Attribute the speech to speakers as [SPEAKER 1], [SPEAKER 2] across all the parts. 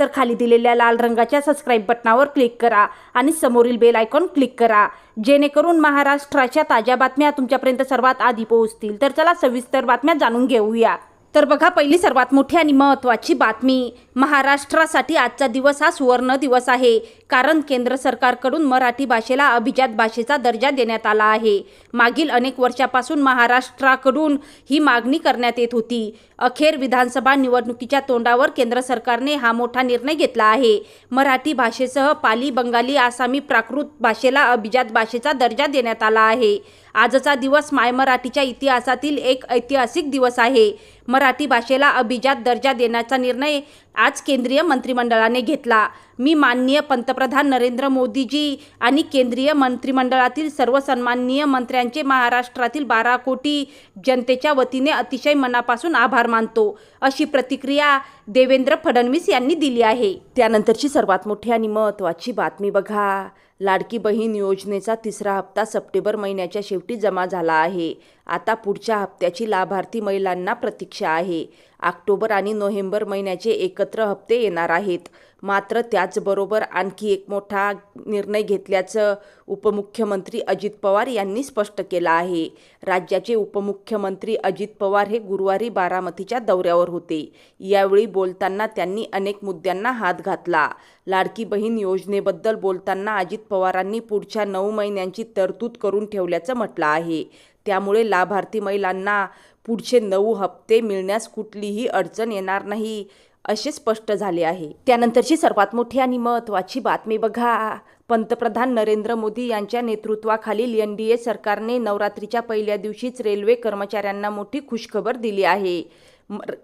[SPEAKER 1] तर खाली दिलेल्या लाल रंगाच्या सबस्क्राईब बटनावर क्लिक करा आणि समोरील बेल आयकॉन क्लिक करा. जेणेकरून महाराष्ट्राच्या ताज्या बातम्या तुमच्यापर्यंत सर्वात आधी पोहोचतील. तर चला सविस्तर बातम्या जाणून घेऊया. तर बघा पहिली सर्वात मोठी आणि महत्त्वाची बातमी महाराष्ट्रासाठी आजचा दिवस हा सुवर्ण दिवस आहे. कारण केंद्र सरकारकडून मराठी भाषेला अभिजात भाषेचा दर्जा देण्यात आला आहे. मागील अनेक वर्षापासून महाराष्ट्राकडून ही मागणी करण्यात येत होती. अखेर विधानसभा निवडणुकीच्या तोंडावर केंद्र सरकारने हा मोठा निर्णय घेतला आहे. मराठी भाषेसह पाली बंगाली आसामी प्राकृत भाषेला अभिजात भाषेचा दर्जा देण्यात आला आहे. आजचा दिवस माय मराठीच्या इतिहासातील एक ऐतिहासिक दिवस आहे. मराठी भाषेला अभिजात दर्जा देण्याचा निर्णय आज केंद्रीय मंत्रिमंडळाने घेतला. मी माननीय पंतप्रधान नरेंद्र मोदीजी आणि केंद्रीय मंत्रिमंडळातील सर्व सन्माननीय मंत्र्यांचे महाराष्ट्रातील बारा कोटी जनतेच्या वतीने अतिशय मनापासून आभार मानतो अशी प्रतिक्रिया देवेंद्र फडणवीस यांनी दिली आहे. त्यानंतरची सर्वात मोठी आणि महत्त्वाची बातमी बघा. लाडकी बहीण योजनेचा तिसरा हप्ता सप्टेंबर महिन्याच्या शेवटी जमा झाला आहे. आता पुढच्या हप्त्याची लाभार्थी महिलांना प्रतीक्षा आहे. ऑक्टोबर आणि नोव्हेंबर महिन्याचे एक एकत्र हप्ते येणार आहेत. मात्र त्याचबरोबर आणखी एक मोठा निर्णय घेतल्याचं उपमुख्यमंत्री अजित पवार यांनी स्पष्ट केलं आहे. राज्याचे उपमुख्यमंत्री अजित पवार हे गुरुवारी बारामतीच्या दौऱ्यावर होते. यावेळी बोलताना त्यांनी अनेक मुद्द्यांना हात घातला. लाडकी बहीण योजनेबद्दल बोलताना अजित पवारांनी पुढच्या नऊ महिन्यांची तरतूद करून ठेवल्याचं म्हटलं आहे. त्यामुळे लाभार्थी महिलांना पुढचे नऊ हप्ते मिळण्यास कुठलीही अडचण येणार नाही. असे स्पष्ट झाले आहे. त्यानंतरची सर्वात मोठी आणि महत्त्वाची बातमी बघा. पंतप्रधान नरेंद्र मोदी यांच्या नेतृत्वाखालील एन डी ए सरकारने नवरात्रीच्या पहिल्या दिवशीच रेल्वे कर्मचाऱ्यांना मोठी खुशखबर दिली आहे.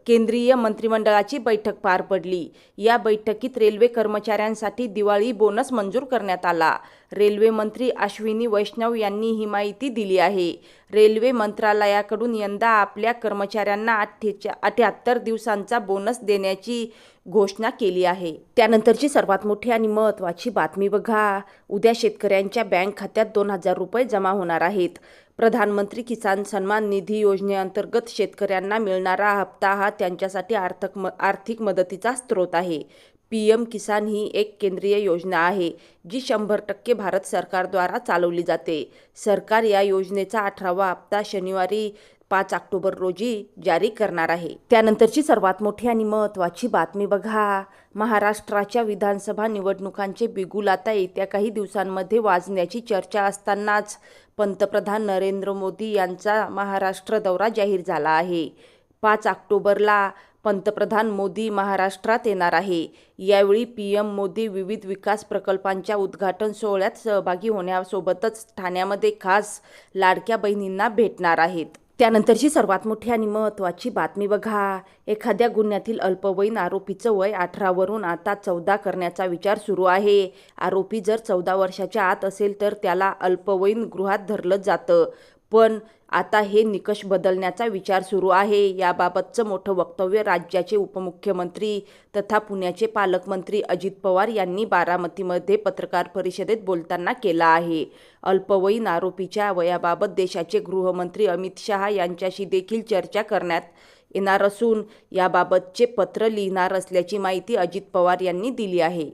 [SPEAKER 1] केंद्रीय मंत्रिमंडळाची बैठक पार पडली. या बैठकीत रेल्वे कर्मचाऱ्यांसाठी दिवाळी बोनस मंजूर करण्यात आला. रेल्वे मंत्री अश्विनी वैष्णव यांनी ही माहिती दिली आहे. रेल्वे मंत्रालयाकडून यंदा आपल्या कर्मचाऱ्यांना अठ्ठेच्या अठ्याहत्तर दिवसांचा बोनस देण्याची घोषणा केली आहे. त्यानंतरची सर्वात मोठी आणि महत्त्वाची बातमी बघा. उद्या शेतकऱ्यांच्या बँक खात्यात दोन हजार रुपये जमा होणार आहेत. प्रधानमंत्री किसान सन्मान निधी योजनेअंतर्गत शेतकऱ्यांना मिळणारा हप्ता हा त्यांच्यासाठी आर्थिक म आर्थिक मदतीचा स्रोत आहे. पी एम किसान ही एक केंद्रीय योजना आहे जी शंभर टक्के भारत सरकारद्वारा चालवली जाते. सरकार या योजनेचा अठरावा हप्ता शनिवारी पाच ऑक्टोबर रोजी जारी करणार आहे. त्यानंतरची सर्वात मोठी आणि महत्त्वाची बातमी बघा. महाराष्ट्राच्या विधानसभा निवडणुकांचे बिगुल आता येत्या काही दिवसांमध्ये वाजण्याची चर्चा असतानाच पंतप्रधान नरेंद्र मोदी यांचा महाराष्ट्र दौरा जाहीर झाला आहे. पाच ऑक्टोबरला पंतप्रधान मोदी महाराष्ट्रात येणार आहे. यावेळी पी एम मोदी विविध विकास प्रकल्पांच्या उद्घाटन सोहळ्यात सहभागी होण्यासोबतच ठाण्यामध्ये खास लाडक्या बहिणींना भेटणार आहेत. त्यानंतरची सर्वात मोठी आणि महत्त्वाची बातमी बघा. एखाद्या गुन्ह्यातील अल्पवयीन आरोपीचं वय अठरावरून आता चौदा करण्याचा विचार सुरू आहे. आरोपी जर चौदा वर्षाच्या आत असेल तर त्याला अल्पवयीन गृहात धरलं जातं. पण आता हे निकष बदलण्याचा विचार सुरू आहे. याबाबतचं मोठं वक्तव्य राज्याचे उपमुख्यमंत्री तथा पुण्याचे पालकमंत्री अजित पवार यांनी बारामतीमध्ये पत्रकार परिषदेत बोलताना केलं आहे. अल्पवयीन आरोपीच्या वयाबाबत देशाचे गृहमंत्री अमित शहा यांच्याशी देखील चर्चा करण्यात येणार असून याबाबतचे पत्र लिहिणार असल्याची माहिती अजित पवार यांनी दिली आहे.